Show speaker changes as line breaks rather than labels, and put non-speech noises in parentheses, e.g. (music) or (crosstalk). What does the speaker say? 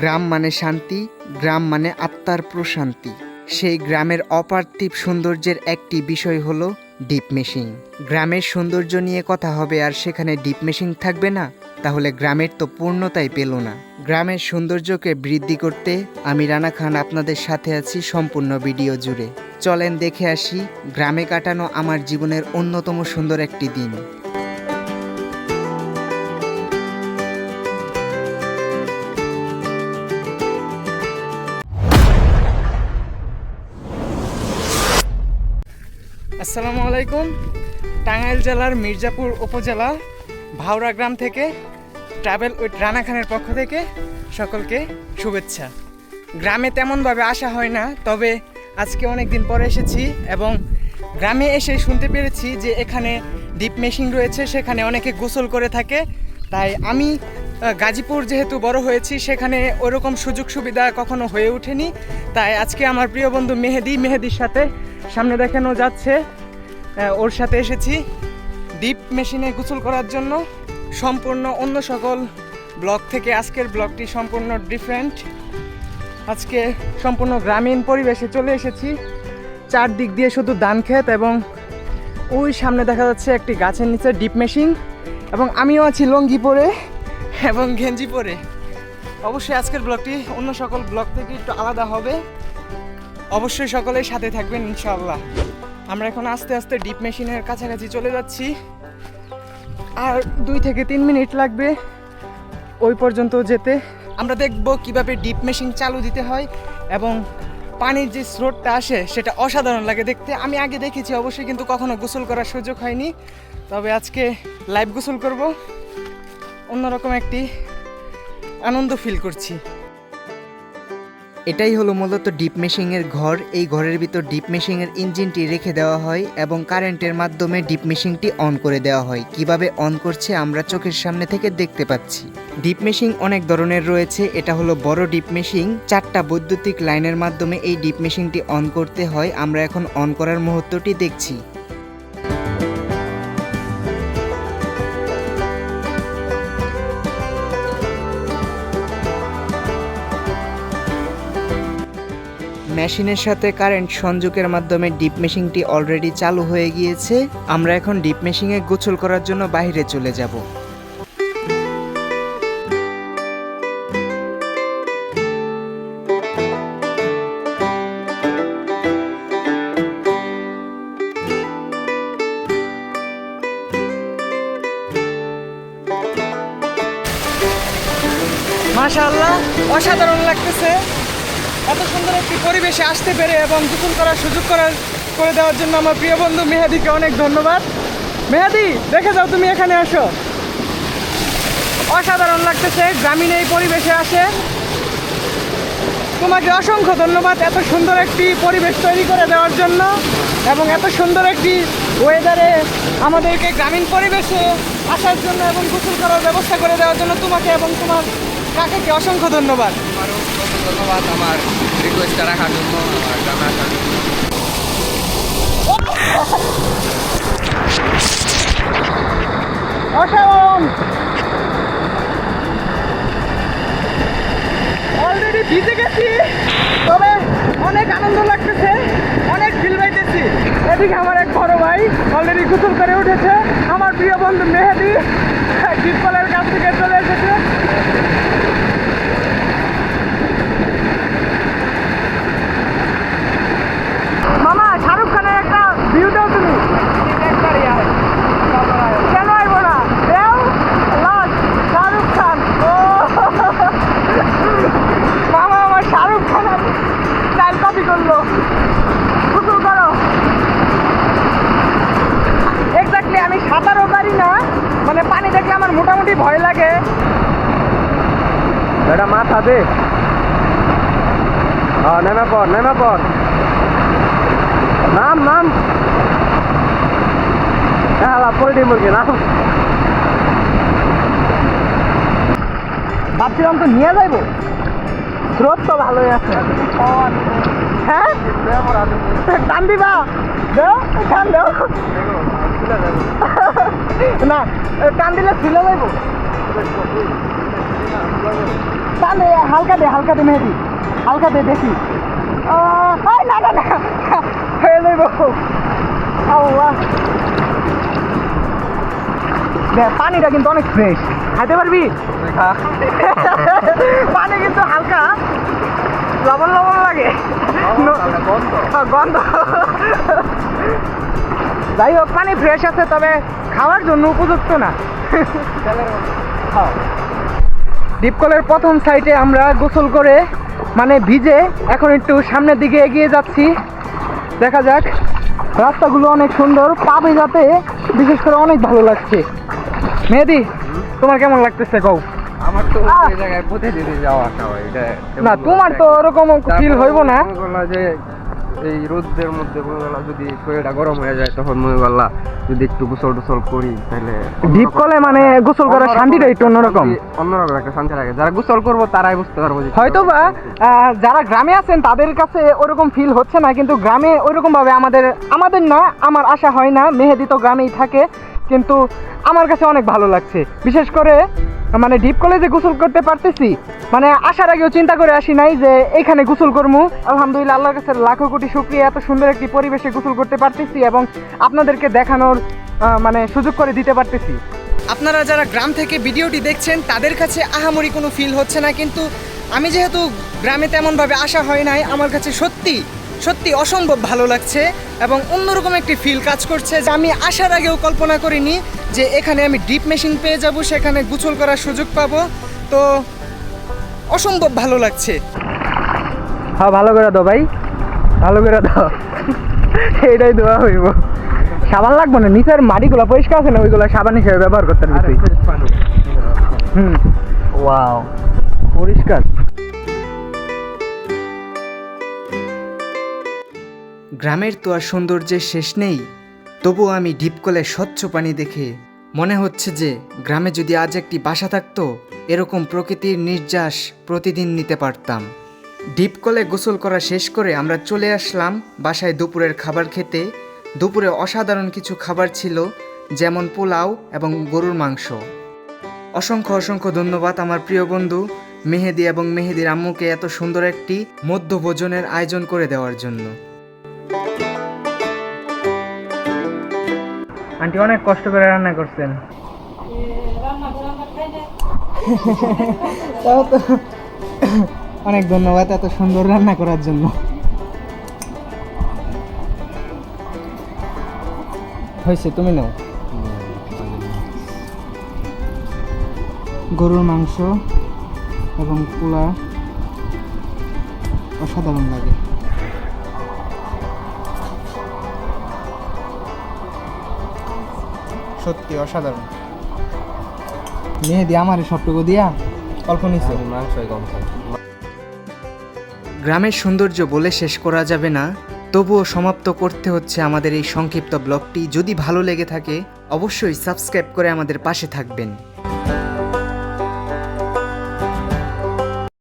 গ্রাম মানে শান্তি, গ্রাম মানে আত্মার প্রশান্তি। সেই গ্রামের অপার্থিব সৌন্দর্যের একটি বিষয় হলো ডিপ মেশিং গ্রামের সৌন্দর্য নিয়ে কথা হবে আর সেখানে ডিপ মেশিং থাকবে না, তাহলে গ্রামের তো পূর্ণতাই পেল না। গ্রামের সৌন্দর্যকে বৃদ্ধি করতে আমি রানা খান আপনাদের সাথে আছি সম্পূর্ণ ভিডিও জুড়ে। চলেন দেখে আসি, গ্রামে কাটানো আমার জীবনের অন্যতম সুন্দর একটি দিন। আসসালামু আলাইকুম। টাঙ্গাইল জেলার মির্জাপুর উপজেলা, ভাওরা গ্রাম থেকে, ট্রাভেল উইথ রানা খানের পক্ষ থেকে সকলকে শুভেচ্ছা। গ্রামে তেমনভাবে আসা হয় না, তবে আজকে অনেক দিন পরে এসেছি এবং গ্রামে এসে শুনতে পেরেছি যে এখানে ডিপ মেশিন রয়েছে, সেখানে অনেকে গোসল করে থাকে। তাই আমি গাজীপুর যেহেতু বড় হয়েছি, সেখানে ওরকম সুযোগ সুবিধা কখনো হয়ে ওঠেনি। তাই আজকে আমার প্রিয় বন্ধু মেহেদি, মেহেদির সাথে সামনে দেখানো যাচ্ছে। ওর সাথে এসেছি ডিপ মেশিনে গোসল করার জন্য। সম্পূর্ণ অন্য সকল ব্লগ থেকে আজকের ব্লগটি সম্পূর্ণ ডিফারেন্ট আজকে সম্পূর্ণ গ্রামীণ পরিবেশে চলে এসেছি। চারদিক দিয়ে শুধু ধান ক্ষেত এবং ওই সামনে দেখা যাচ্ছে একটি গাছের নিচে ডিপ মেশিন। এবং আমিও আছি লঙ্গি পরে এবং গেঞ্জি পরে। অবশ্যই আজকের ব্লগটি অন্য সকল ব্লগ থেকে একটু আলাদা হবে। অবশ্যই সকলেই সাথে থাকবেন, ইনশাআল্লাহ। আমরা এখন আস্তে আস্তে ডিপ মেশিনের কাছাকাছি চলে যাচ্ছি। আর দুই থেকে তিন মিনিট লাগবে ওই পর্যন্ত যেতে। আমরা দেখব কীভাবে ডিপ মেশিন চালু দিতে হয় এবং পানির যে স্রোতটা আসে, সেটা অসাধারণ লাগে দেখতে। আমি আগে দেখেছি, অবশ্যই কিন্তু কখনো গোসল করার সুযোগ হয়নি। তবে আজকে লাইভ গোসল করব। অন্যরকম একটি আনন্দ ফিল করছি। এটাই হলো মূলত ডিপ মেশিংয়ের ঘর। এই ঘরের ভিতর ডিপ মেশিংয়ের ইঞ্জিনটি রেখে দেওয়া হয় এবং কারেন্টের মাধ্যমে ডিপ মেশিংটি অন করে দেওয়া হয়। কীভাবে অন করছে আমরা চোখের সামনে থেকে দেখতে পাচ্ছি। ডিপ মেশিং অনেক ধরনের রয়েছে। এটা হলো বড় ডিপ মেশিং চারটা বৈদ্যুতিক লাইনের মাধ্যমে এই ডিপ মেশিংটি অন করতে হয়। আমরা এখন অন করার মুহূর্তটি দেখছি। মেশিনের সাথে কারেন্ট সংযোগের মাধ্যমে ডিপ মেশিনটি অলরেডি চালু হয়ে গিয়েছে। আমরা এখন ডিপ মেশিনে গোসল করার জন্য বাইরে চলে যাব। মাশাআল্লাহ, অসাধারণ লাগতেছে। এত সুন্দর একটি পরিবেশে আসতে পেরে এবং গোসল করার সুযোগ করার করে দেওয়ার জন্য আমার প্রিয় বন্ধু মেহাদিকে অনেক ধন্যবাদ। মেহাদি, দেখে যাও তুমি এখানে আসো অসাধারণ লাগতেছে, গ্রামীণ এই পরিবেশে আসে। তোমাকে অসংখ্য ধন্যবাদ এত সুন্দর একটি পরিবেশ তৈরি করে দেওয়ার জন্য এবং এত সুন্দর একটি ওয়েদারে আমাদেরকে গ্রামীণ পরিবেশে আসার জন্য এবং গোসল করার ব্যবস্থা করে দেওয়ার জন্য তোমাকে এবং তোমার কাকাকে অসংখ্য ধন্যবাদ।
আমারও ধন্যবাদ আমার রিকোয়েস্টটা রাখার জন্য আমার গান রাখার জন্য
অসাধারণ। অলরেডি ভিজে গেছি। তবে অনেক আনন্দ লাগতেছে অনেক ফিল পাইতেছি। এদিকে আমার এক বড় ভাই অলরেডি গোসল করে উঠেছে। আমার প্রিয় বন্ধু মেহেদি ডিপকলের কাছ থেকে চলে এসেছে মামা শাহরুখ খানের একটা ভিউ দাও তুমি কেন আইব না দেও লাস্ট শাহরুখ খান ও মামা আমার শাহরুখ খান স্টাইল কপি করল গোসল করো এক্স্যাক্টলি আমি সাঁতারও পারি না মানে পানি দেখলে আমার মোটামুটি ভয় লাগে
এটা মাথা দে হ্যাঁ নেমে পর নেমে পর নাম নাম। হ্যাঁ পোল্ট্রি মুরগি, নাম।
ভাবছিলাম তো নিয়ে যাইবো। স্রোত তো ভালোই আছে। হ্যাঁ? টান দিবা? টান দেও। না টান দিলে ছিল যাইবো। তাহলে হালকা দে হালকা দে মেহেদি। হালকা দে দেখি আহ, আয়, না না না। হয়ে যাইব। আল্লাহ। পানিটা কিন্তু অনেক ফ্রেশ খাইতে পারবি? পানি কিন্তু হালকা। লবণ লবণ লাগে। গন্ধ। যাই হোক পানি ফ্রেশ আছে তবে খাওয়ার জন্য উপযুক্ত না। ডিপকলের প্রথম সাইটে আমরা গোসল করে মানে ভিজে এখন একটু সামনের দিকে এগিয়ে যাচ্ছি। দেখা যাক রাস্তাগুলো অনেক সুন্দর পা ভেজাতে বিশেষ করে অনেক ভালো লাগছে। মেহেদি তোমার কেমন লাগতেছে কও?
আমার তো ওই জায়গায় যাওয়া আসা হয় এটা
না তোমার তো ওরকম ফিল হইব না।
যে এই রোদের মধ্যে মনে যদি শরীরটা গরম হয়ে যায় তখন মনে করলা যদি একটু গোসল টোসল করি তাহলে
ডিপ কলে মানে গোসল করার শান্তিটা একটু অন্যরকম।
অন্যরকম একটা শান্তি লাগে। যারা গোসল করব তারাই বুঝতে পারব
হয়তো বা যারা গ্রামে আছেন তাদের কাছে ওরকম ফিল হচ্ছে না কিন্তু গ্রামে ওইরকম ভাবে আমাদের আমাদের না আমার আশা হয় না মেহেদি তো গ্রামেই থাকে কিন্তু আমার কাছে অনেক ভালো লাগছে। বিশেষ করে মানে ডিপ কলেজে গোসল করতে পারতেছি। মানে আসার আগেও চিন্তা করে আসি নাই যে এখানে গোসল করব আলহামদুলিল্লাহ আল্লাহর কাছে লাখো কোটি শুক্রিয়া। এত সুন্দর একটি পরিবেশে গোসল করতে পারতেছি এবং আপনাদেরকে দেখানোর মানে সুযোগ করে দিতে পারতেছি। আপনারা যারা গ্রাম থেকে ভিডিওটি দেখছেন, তাদের কাছে আহামরি কোনো ফিল হচ্ছে না, কিন্তু আমি যেহেতু গ্রামে তেমনভাবে আসা হয় নাই, আমার কাছে সত্যি সত্যি অসম্ভব ভালো লাগছে এবং অন্যরকম একটি ফিল কাজ করছে যে আমি আসার আগেও কল্পনা করিনি যে এখানে আমি ডিপ মেশিন পেয়ে যাব সেখানে গুছল করার সুযোগ পাবো। তো অসম্ভব ভালো লাগছে। হ্যাঁ ভালো করে দাও ভাই। ভালো করে দাও। এইটাই দেওয়া হইব। সাবান লাগবে না? নিচের মাটিগুলো পরিষ্কার আছে না? ওইগুলো সাবান হিসেবে ব্যবহার করতে পারবি হুম। ওয়াও পরিষ্কার। গ্রামের তো আর সৌন্দর্যের শেষ নেই, তবুও আমি ডিপকলে স্বচ্ছ পানি দেখে মনে হচ্ছে যে গ্রামে যদি আজ একটি বাসা থাকতো, এরকম প্রকৃতির নির্যাস প্রতিদিন নিতে পারতাম। ডিপকলে গোসল করা শেষ করে আমরা চলে আসলাম বাসায় দুপুরের খাবার খেতে। দুপুরে অসাধারণ কিছু খাবার ছিল, যেমন পোলাও এবং গরুর মাংস। অসংখ্য অসংখ্য ধন্যবাদ আমার প্রিয় বন্ধু, মেহেদি এবং মেহেদির আম্মুকে এত সুন্দর একটি মধ্যভোজনের আয়োজন করে দেওয়ার জন্য। আন্টি অনেক কষ্ট করে রান্না করছেন। (laughs) তাও তো। অনেক ধন্যবাদ এত সুন্দর রান্না করার জন্য। হয়েছে, তুমি নাও। গরুর মাংস এবং পোলা অসাধারণ লাগে। সত্যি অসাধারণ। মেহেদি আমার সবটুকু দিয়া অল্প নিচে
মাংসই কম
গ্রামের সৌন্দর্য বলে শেষ করা যাবে না তবুও সমাপ্ত করতে হচ্ছে আমাদের এই সংক্ষিপ্ত ব্লগটি। যদি ভালো লেগে থাকে অবশ্যই সাবস্ক্রাইব করে আমাদের পাশে থাকবেন।